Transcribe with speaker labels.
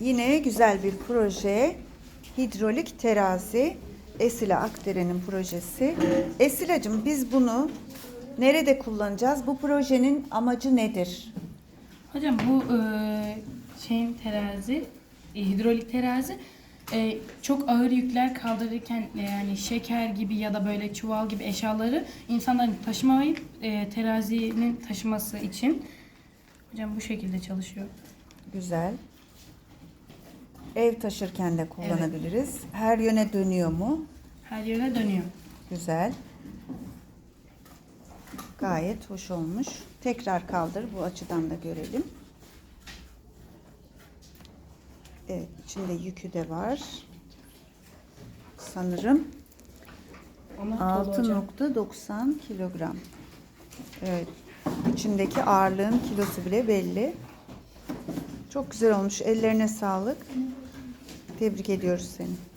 Speaker 1: Yine güzel bir proje. Hidrolik terazi. Esila Akdere'nin projesi. Esilacığım biz bunu nerede kullanacağız? Bu projenin amacı nedir?
Speaker 2: Hocam bu e, şeyin terazi, e, hidrolik terazi e, çok ağır yükler kaldırırken e, yani şeker gibi ya da böyle çuval gibi eşyaları insanların taşımayıp e, terazinin taşıması için hocam bu şekilde çalışıyor.
Speaker 1: Güzel. Ev taşırken de kullanabiliriz. Her yöne dönüyor mu?
Speaker 2: Her yöne dönüyor.
Speaker 1: Güzel. Gayet hoş olmuş. Tekrar kaldır bu açıdan da görelim. Evet, içinde yükü de var. Sanırım
Speaker 2: Ama dolu hocam.
Speaker 1: 6.90 kilogram. Evet. İçindeki ağırlığın kilosu bile belli. Çok güzel olmuş. Ellerine sağlık. Tebrik ediyoruz seni.